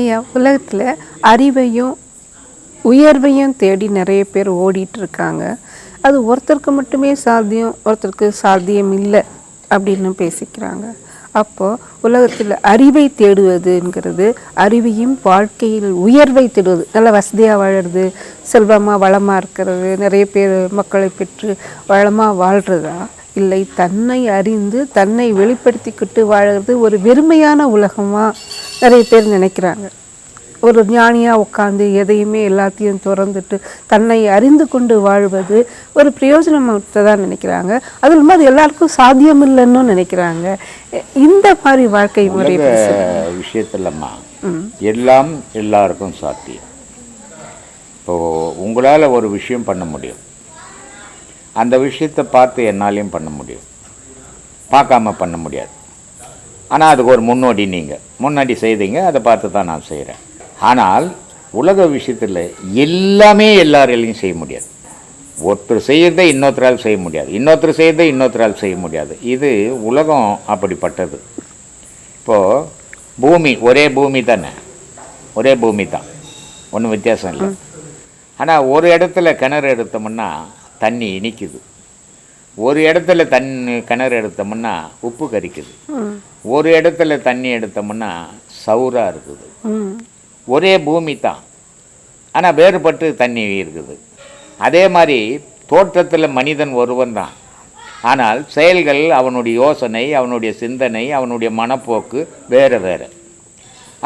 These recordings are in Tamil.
ஐயா உலகத்தில் அறிவையும் உயர்வையும் தேடி நிறைய பேர் ஓடிட்டு இருக்காங்க அது ஒருத்தருக்கு மட்டுமே சாத்தியம் ஒருத்தருக்கு சாத்தியம் இல்லை அப்படின்னு பேசிக்கிறாங்க. அப்போ உலகத்தில் அறிவை தேடுவதுங்கிறது அறிவையும் வாழ்க்கையில் உயர்வை தேடுவது நல்ல வசதியாக வாழறது செல்வமாக வளமாக இருக்கிறது நிறைய பேர் மக்களை பெற்று வளமாக வாழ்கிறதா இல்லை தன்னை அறிந்து தன்னை வெளிப்படுத்திக்கிட்டு வாழறது ஒரு வெறுமையான உலகமாக நிறைய பேர் நினைக்கிறாங்க. ஒரு ஞானியாக உட்காந்து எதையுமே எல்லாத்தையும் திறந்துட்டு தன்னை அறிந்து கொண்டு வாழ்வது ஒரு பிரயோஜனமற்றதான் நினைக்கிறாங்க. அது இல்லாமல் அது எல்லாருக்கும் சாத்தியம் இல்லைன்னு நினைக்கிறாங்க. இந்த மாதிரி வாழ்க்கை முறை விஷயத்துலம்மா எல்லாம் எல்லாருக்கும் சாத்தியம். இப்போ உங்களால் ஒரு விஷயம் பண்ண முடியும். அந்த விஷயத்தை பார்த்து என்னாலையும் பண்ண முடியும். பார்க்காம பண்ண முடியாது. ஆனால் அதுக்கு ஒரு முன்னோடி நீங்கள் முன்னாடி செய்தீங்க அதை பார்த்து தான் நான் செய்கிறேன் ஆனால் உலக விஷயத்தில் எல்லாமே எல்லாராலையும் செய்ய முடியாது. ஒருத்தர் செய்யறதை இன்னொருத்தரால் செய்ய முடியாது. இன்னொருத்தர் செய்யறதை இன்னொருத்தரால் செய்ய முடியாது. இது உலகம் அப்படிப்பட்டது. இப்போது பூமி ஒரே பூமி தானே? ஒரே பூமி தான். ஒன்றும் வித்தியாசம் இல்லை. ஆனால் ஒரு இடத்துல கிணறு எடுத்தோம்னா தண்ணி இனிக்குது. ஒரு இடத்துல தண்ணி கிணறு எடுத்தோம்னா உப்பு கரிக்குது. ஒரு இடத்துல தண்ணி எடுத்தோம்னா சவுறாக இருக்குது. ஒரே பூமி தான். ஆனால் வேறுபட்டு தண்ணி இருக்குது. அதே மாதிரி தோற்றத்தில் மனிதன் ஒருவன் தான். ஆனால் செயல்கள் அவனுடைய யோசனை அவனுடைய சிந்தனை அவனுடைய மனப்போக்கு வேறு வேறு.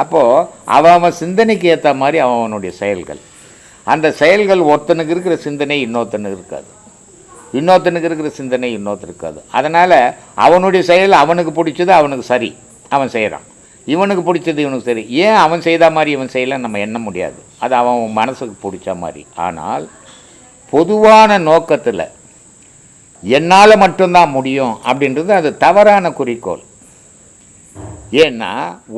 அப்போது அவன் அவன் சிந்தனைக்கு ஏற்ற மாதிரி அவன் அவனுடைய செயல்கள். அந்த செயல்கள் ஒருத்தனுக்கு இருக்கிற சிந்தனை இன்னொருத்தனுக்கு இருக்காது. இன்னொருத்தனுக்கு இருக்கிற சிந்தனை இன்னொருத்தர் இருக்காது. அதனால் அவனுடைய செயல் அவனுக்கு பிடிச்சது அவனுக்கு சரி. அவன் செய்கிறான் இவனுக்கு பிடிச்சது இவனுக்கு சரி. ஏன் அவன் செய்த மாதிரி இவன் செய்யலன்னு நம்ம எண்ண முடியாது. அது அவன் மனசுக்கு பிடிச்ச மாதிரி. ஆனால் பொதுவான நோக்கத்தில் என்னால் மட்டும்தான் முடியும் அப்படின்றது அது தவறான குறிக்கோள். ஏன்னா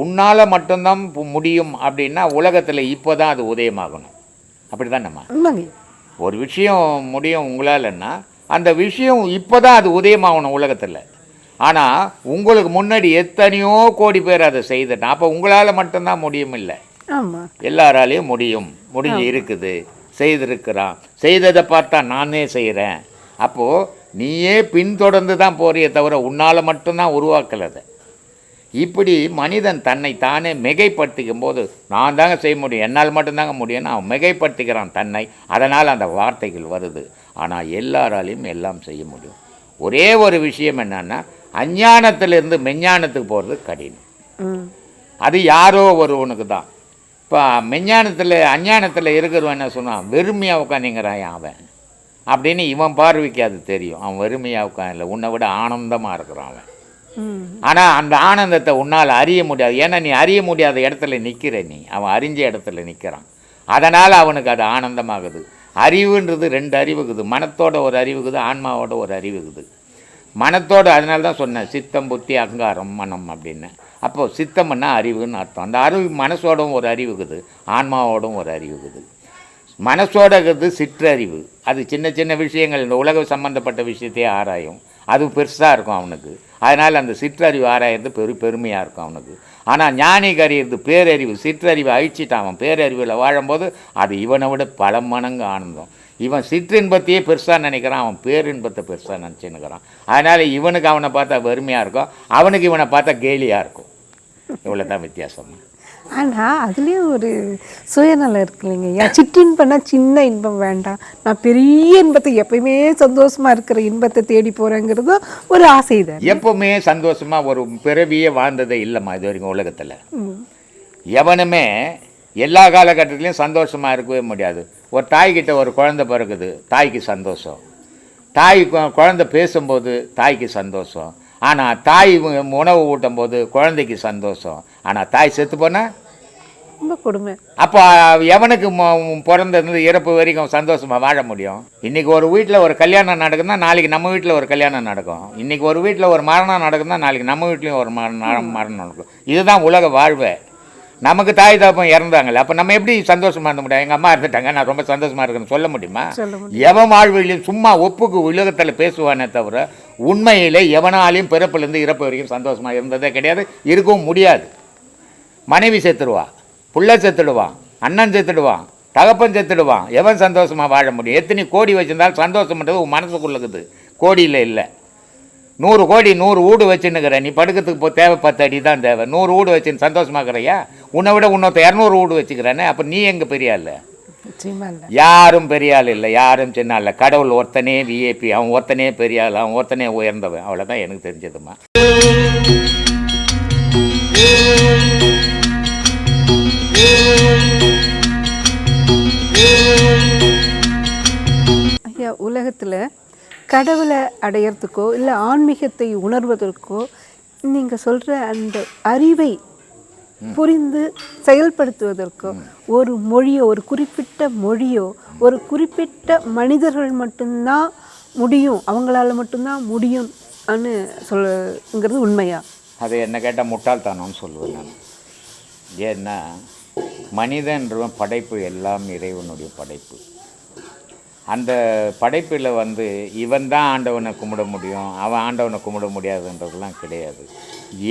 உன்னால் மட்டும்தான் முடியும் அப்படின்னா உலகத்தில் இப்போ தான் அது உதயமாகணும். அப்படி தான் நம்ம ஒரு விஷயம் முடியும் உங்களாலன்னா அந்த விஷயம் இப்போ தான் அது உதயமாகணும் உலகத்தில். ஆனால் உங்களுக்கு முன்னாடி எத்தனையோ கோடி பேர் அதை செய்துட்டான் அப்போ உங்களால் மட்டும்தான் முடியும் இல்லை எல்லாராலையும் முடியும். முடிஞ்சு இருக்குது. செய்திருக்கிறான். செய்ததை பார்த்தா நானே செய்கிறேன் அப்போது நீயே பின்தொடர்ந்து தான் போறியே தவிர உன்னால் மட்டும்தான் உருவாக்கலை இப்படி மனிதன் தன்னை தானே மிகைப்படுத்திக்கும் போது நான் தாங்க செய்ய முடியும். என்னால் மட்டும்தாங்க முடியும்னு அவன் மிகைப்படுத்திக்கிறான் தன்னை. அதனால் அந்த வார்த்தைகள் வருது. ஆனால் எல்லாராலையும் எல்லாம் செய்ய முடியும். ஒரே ஒரு விஷயம் என்னன்னா அஞ்ஞானத்திலிருந்து மெஞ்ஞானத்துக்கு போகிறது கடினம். அது யாரோ ஒருவனுக்கு தான். இப்போ மெஞ்ஞானத்தில் அஞ்ஞானத்தில் இருக்கிறவன் என்ன சொன்னான் வெறுமையாக உட்காந்துங்கிறான் அவன்? அப்படின்னு இவன் பார்வைக்கு அது தெரியும். அவன் வெறுமையாக உட்காந்து உன்னை விட ஆனந்தமாக இருக்கிறான் அவன். ஆனால் அந்த ஆனந்தத்தை உன்னால் அறிய முடியாது. ஏன்னா நீ அறிய முடியாத இடத்துல நிற்கிற நீ. அவன் அறிஞ்ச இடத்துல நிற்கிறான் அதனால் அவனுக்கு அது ஆனந்தமாகுது. அறிவுன்றது ரெண்டு அறிவுக்குது மனத்தோட ஒரு அறிவுக்குது ஆன்மாவோட ஒரு அறிவுக்குது மனத்தோட அதனால தான் சொன்னேன் சித்தம் புத்தி அகங்காரம் மனம் அப்படின்னு. அப்போது சித்தம்னா அறிவுன்னு அர்த்தம். அந்த அறிவு மனசோடவும் ஒரு அறிவுக்குது ஆன்மாவோடும் ஒரு அறிவுக்குது மனசோட இருக்கிறது சிற்றறிவு. அது சின்ன சின்ன விஷயங்கள். இந்த உலக சம்பந்தப்பட்ட விஷயத்தையே ஆராயும். அது பெருசாக இருக்கும் அவனுக்கு. அதனால் அந்த சிற்றறிவு ஆராயிறது பெரு பெருமையாக இருக்கும் அவனுக்கு. ஆனால் ஞானிக்கு அறியிறது பேரறிவு சிற்றறிவு அழிச்சிட்டான் அவன். பேரறிவில் வாழும்போது அது இவனை விட பல மடங்கு ஆனந்தம். இவன் சிற்றின்பத்தையே பெருசாக நினைக்கிறான் அவன் பேரின்பத்தை பெருசாக நினச்சின்னுக்கிறான். அதனால் இவனுக்கு அவனை பார்த்தா வெறுமையாக இருக்கும் அவனுக்கு இவனை பார்த்தா கேலியாக இருக்கும். இவ்வளோ தான் வித்தியாசம். ஆனால் அதுலேயும் ஒரு சுயநலம் இருக்கு இல்லைங்க. ஐயா சிற்றின்பம்னா சின்ன இன்பம் வேண்டாம். நான் பெரிய இன்பத்தை எப்பயுமே சந்தோஷமா இருக்கிற இன்பத்தை தேடி போகிறேங்கிறதும் ஒரு ஆசை தான் எப்பவுமே சந்தோஷமாக ஒரு பிறவியே வாழ்ந்ததே இல்லைம்மா இது வரைக்கும் உலகத்தில். எவனுமே எல்லா காலகட்டத்திலையும் சந்தோஷமாக இருக்கவே முடியாது. ஒரு தாய்கிட்ட ஒரு குழந்தை பிறகுது தாய்க்கு சந்தோஷம். தாய் குழந்தை பேசும்போது தாய்க்கு சந்தோஷம். ஆனால் தாய் உணவு ஊட்டும் போது குழந்தைக்கு சந்தோஷம். ஆனால் தாய் செத்து போனால் ரொம்ப கொடுமை. அப்போ எவனுக்கு பிறந்தது இறப்பு வரைக்கும் சந்தோஷமாக வாழ முடியும்? இன்றைக்கி ஒரு வீட்டில் ஒரு கல்யாணம் நடக்குதுன்னா நாளைக்கு நம்ம வீட்டில் ஒரு கல்யாணம் நடக்கும். இன்றைக்கி ஒரு வீட்டில் ஒரு மரணம் நடக்குதுன்னா நாளைக்கு நம்ம வீட்லேயும் ஒரு மரணம் மரணம் நடக்கும். இதுதான் உலக வாழ்வே. நமக்கு தாய் தாப்பம் இறந்தாங்கல்ல அப்போ நம்ம எப்படி சந்தோஷமாக இருந்த முடியும்? எங்கள் அம்மா இருந்துட்டாங்க நான் ரொம்ப சந்தோஷமாக இருக்கேன்னு சொல்ல முடியுமா? எவன் வாழ்விலையும் சும்மா ஒப்புக்கு உலகத்தில் பேசுவானே தவிர உண்மையிலே எவனாலையும் பிறப்பிலேருந்து இறப்பு வரைக்கும் சந்தோஷமாக இருந்ததே கிடையாது இருக்கவும் முடியாது. மனைவி செத்துருவா புள்ள செத்துடுவான் அண்ணன் செத்துடுவான் தகப்பன் செத்துடுவான் எவன் சந்தோஷமாக வாழ முடியும்? எத்தனை கோடி வச்சிருந்தாலும் சந்தோஷம்ன்றது உன் மனசுக்குள்ளக்குது கோடியில் இல்லை நூறு கோடி நூறு வீடு வச்சுன்னுக்கிற. நீ படுக்கிறதுக்கு இப்போ தேவை பத்து அடி தான் தேவை. நூறு வீடு வச்சுன்னு சந்தோஷமாக்குறியா? உன்னை விட இன்னொருத்த இரநூறு வீடு வச்சுக்கிறேனே அப்போ நீ எங்கே பெரிய ஆள்? யாரும் பெரிய ஆள் இல்லை. யாரும் சின்ன இல்லை. கடவுள் ஒருத்தனே விஏபி அவன் ஒருத்தனே பெரிய ஆள். அவன் ஒருத்தனே உயர்ந்தவன். அவ்வளோதான் எனக்கு தெரிஞ்சதுமா ஐயா உலகத்தில் கடவுளை அடையிறதுக்கோ இல்லை ஆன்மீகத்தை உணர்வதற்கோ நீங்கள் சொல்கிற அந்த அறிவை புரிந்து செயல்படுத்துவதற்கோ ஒரு மொழியோ ஒரு குறிப்பிட்ட மொழியோ ஒரு குறிப்பிட்ட மனிதர்கள் மட்டும்தான் முடியும் அவங்களால மட்டும்தான் முடியும்னு சொல்லுங்கிறது உண்மையா? அது என்ன கேட்டால் முட்டாள்தானோன்னு சொல்லுவேன் நான். ஏன்னா மனிதன்றவன் படைப்பு எல்லாம் இறைவனுடைய படைப்பு. அந்த படைப்பில் வந்து இவன் தான் ஆண்டவனை கும்பிட முடியும் அவன் ஆண்டவனை கும்பிட முடியாதுன்றதுலாம் கிடையாது.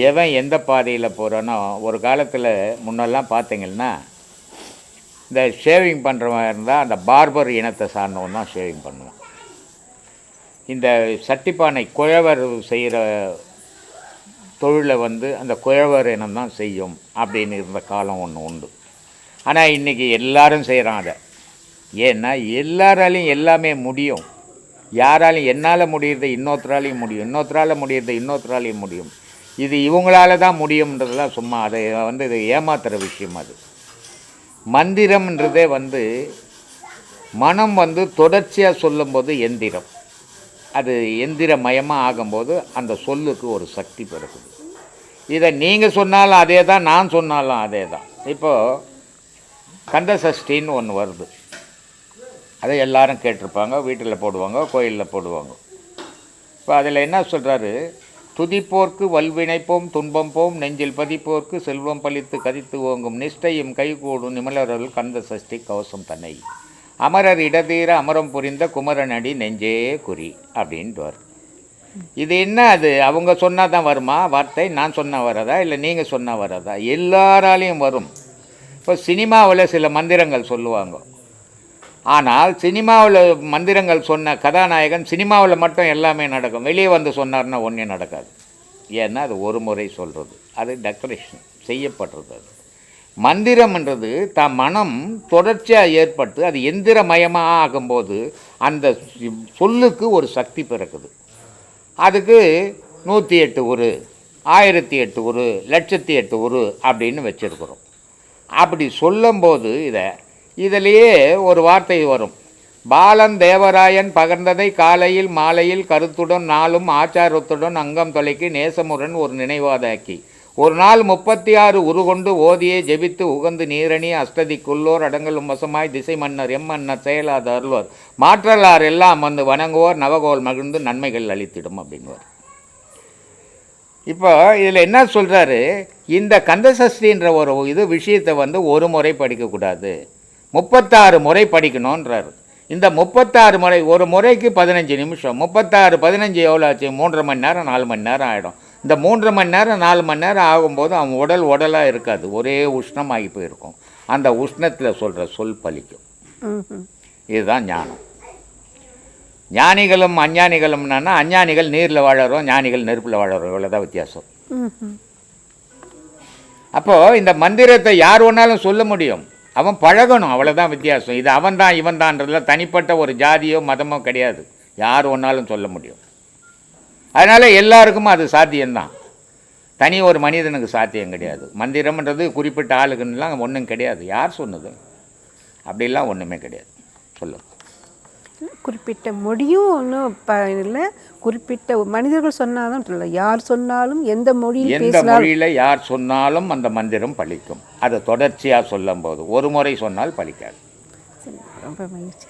எவன் எந்த பாதையில் போகிறானோ ஒரு காலத்தில் முன்னெல்லாம் பார்த்தீங்கன்னா இந்த ஷேவிங் பண்ணுறவன் இருந்தால் அந்த பார்பர் இனத்தை சார்ந்தவன் தான் ஷேவிங் பண்ணுவான். இந்த சட்டிப்பானை குழவர் செய்கிற தொழிலை வந்து அந்த குழவர் இனம் தான் செய்யும் அப்படின்னு இருந்த காலம் ஒன்று உண்டு. ஆனால் இன்றைக்கி எல்லாரும் செய்கிறான் அதை. ஏன்னா எல்லாராலையும் எல்லாமே முடியும். யாராலையும் என்னால் முடியறது இன்னொருத்தராலையும் முடியும். இன்னொருத்தரால் முடியறது இன்னொருத்தராலையும் முடியும். இது இவங்களால தான் முடியும்ன்றதெல்லாம் சும்மா அதை வந்து இது ஏமாத்துகிற விஷயம் அது. மந்திரம்ன்றதே வந்து மனம் வந்து தொடர்ச்சியாக சொல்லும்போது எந்திரம். அது எந்திரமயமாக ஆகும்போது அந்த சொல்லுக்கு ஒரு சக்தி பிறகுது இதை நீங்கள் சொன்னாலும் அதே தான் நான் சொன்னாலும் அதே தான் இப்போது கந்த சஷ்டின்னு ஒன்று வருது. அதை எல்லாரும் கேட்டிருப்பாங்க வீட்டில் போடுவாங்க கோயிலில் போடுவாங்க. இப்போ அதில் என்ன சொல்கிறாரு துதிப்போர்க்கு வல்வினைப்போம் துன்பம் போம் நெஞ்சில் பதிப்போர்க்கு செல்வம் பழித்து கதித்து ஓங்கும் நிஷ்டையும் கைகூடும் நிமலரல் கந்த சஷ்டி கவசம் தன்னை. அமரர் இடதீர அமரம் புரிந்த குமரனடி நெஞ்சே குறி அப்படின்ட்டு இது என்ன அது? அவங்க சொன்னால் தான் வருமா? வார்த்தை நான் சொன்னால் வரதா? இல்லை நீங்கள் சொன்னால் வரதா? எல்லாராலையும் வரும். இப்போ சினிமாவில் சில மந்திரங்கள் சொல்லுவாங்க. ஆனால் சினிமாவில் மந்திரங்கள் சொன்ன கதாநாயகன் சினிமாவில் மட்டும் எல்லாமே நடக்கும். வெளியே வந்து சொன்னார்னா ஒன்றே நடக்காது. ஏன்னா அது ஒரு முறை சொல்கிறது அது டெக்கரேஷன் செய்யப்படுறது அது. மந்திரம்ன்றது தம் மனம் தொடர்ச்சியாக ஏற்பட்டு அது எந்திரமயமாக ஆகும்போது அந்த சொல்லுக்கு ஒரு சக்தி பிறக்குது. அதுக்கு நூற்றி எட்டு ஒரு ஆயிரத்தி எட்டு ஒரு லட்சத்தி எட்டு ஒரு அப்படின்னு வச்சுருக்குறோம். அப்படி சொல்லும்போது இதை இதிலேயே ஒரு வார்த்தை வரும். பாலன் தேவராயன் பகர்ந்ததை காலையில் மாலையில் கருத்துடன் நாளும் ஆச்சாரத்துடன் அங்கம் தொலைக்கி நேசமுடன் ஒரு நினைவாதாக்கி. ஒரு நாள் முப்பத்தி ஆறு உருகொண்டு ஓதியே ஜெபித்து உகந்து நீரணி அஷ்டதிக்குள்ளோர் அடங்கலும் வசமாய் திசை மன்னர் எம்மன்னர் செயலாத அருள்வர். மாற்றலார் எல்லாம் வந்து வணங்குவோர் நவகோல் மகிழ்ந்து நன்மைகள் அளித்திடும் அப்படின்வார் இப்போ இதில் என்ன சொல்கிறாரு இந்த கந்தசஷ்டின்ற ஒரு இது விஷயத்தை வந்து ஒரு முறை படிக்கக்கூடாது முப்பத்தாறு முறை படிக்கணுன்றாரு இந்த முப்பத்தாறு முறை ஒரு முறைக்கு பதினஞ்சு நிமிஷம். முப்பத்தாறு பதினஞ்சு எவ்வளோ ஆச்சு? மூன்றரை மணி நேரம் நாலு மணி நேரம் ஆகிடும் இந்த மூன்றரை மணி நேரம் நாலு மணி நேரம் ஆகும்போது அவன் உடல் உடலாக இருக்காது. ஒரே உஷ்ணமாகி போயிருக்கும். அந்த உஷ்ணத்தில் சொல்கிற சொல் பலிக்கும். இதுதான் ஞானம். ஞானிகளும் அஞ்ஞானிகளும்னா அஞ்ஞானிகள் நீரில் வாழறோம் ஞானிகள் நெருப்பில் வாழறோம். இவ்வளோதான் வித்தியாசம். அப்போது இந்த மந்திரத்தை யார் வேணாலும் சொல்ல முடியும். அவன் பழகணும் அவ்வளோதான் வித்தியாசம். இது அவன் தான் இவன் தான்றதுல தனிப்பட்ட ஒரு ஜாதியோ மதமோ கிடையாது. யார் வேணாலும் சொல்ல முடியும். அதனால் எல்லாருக்கும் அது சாத்தியம்தான். தனி ஒரு மனிதனுக்கு சாத்தியம் கிடையாது. மந்திரம்ன்றது குறிப்பிட்ட ஆளுக்குன்னெலாம் ஒன்றும் கிடையாது. யார் சொன்னது? அப்படிலாம் ஒன்றுமே கிடையாது. சொல்லுங்க. குறிப்பிட்ட மொழியும் ஒன்றும் இல்லை. குறிப்பிட்ட மனிதர்கள் சொன்னாலும் இல்லை யார் சொன்னாலும் எந்த மொழியில் எந்த மொழியில் யார் சொன்னாலும் அந்த மந்திரம் பலிக்கும் அதை தொடர்ச்சியாக சொல்லும்போது ஒரு முறை சொன்னால் பலிக்காது சரி, ரொம்ப மகிழ்ச்சி.